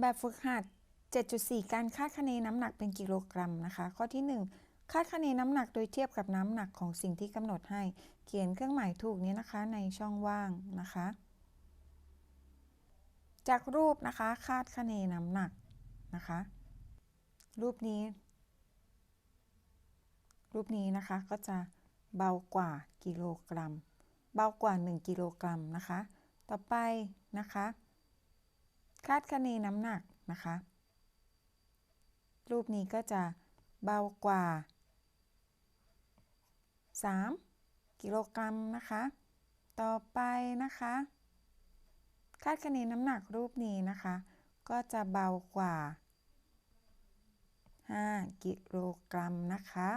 แบบฝึกหัด 7.4 การคาดคะเนน้ำหนักเป็นกิโลกรัมนะคะ ข้อที่ 1 คาดคะเนน้ำหนักโดยเทียบกับน้ำหนักของสิ่งที่กำหนดให้ เขียนเครื่องหมายถูกนี้นะคะในช่องว่างนะคะ จากรูปนะคะคาดคะเนน้ำหนักนะคะ รูปนี้ รูปนี้นะคะก็จะเบากว่ากิโลกรัม เบากว่า 1 กิโลกรัมนะคะ ต่อไปนะคะ คาดคะเนน้ำหนักนะคะ รูปนี้ก็จะเบากว่า 3 กิโลกรัมนะคะ ต่อไปนะคะ คาดคะเนน้ำหนักรูปนี้นะคะ ก็จะเบากว่า 5 กิโลกรัมนะคะ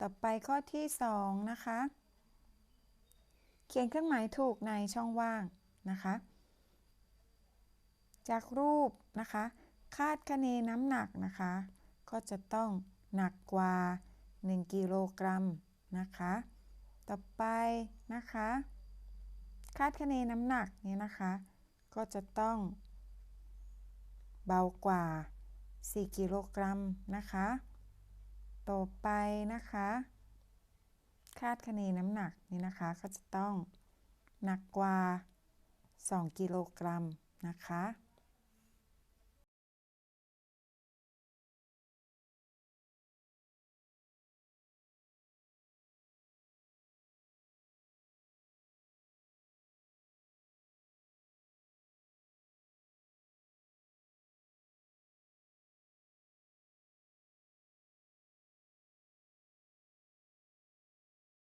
ต่อไปข้อที่ 2 นะคะ เขียนเครื่องหมายถูกในช่องว่างนะคะ จากรูปนะคะ คาดคะเนน้ำหนักนะคะ ก็จะต้องหนักกว่า 1 กิโลกรัมนะคะ ต่อไปนะคะ คาดคะเนน้ำหนักเนี่ยนะคะ ก็จะต้อง เบากว่า 4 กิโลกรัมนะคะ ต่อไปนะคะ คาดคะเนน้ำหนักนี่นะคะ ก็จะต้องหนักกว่า 2 กิโลกรัมนะคะ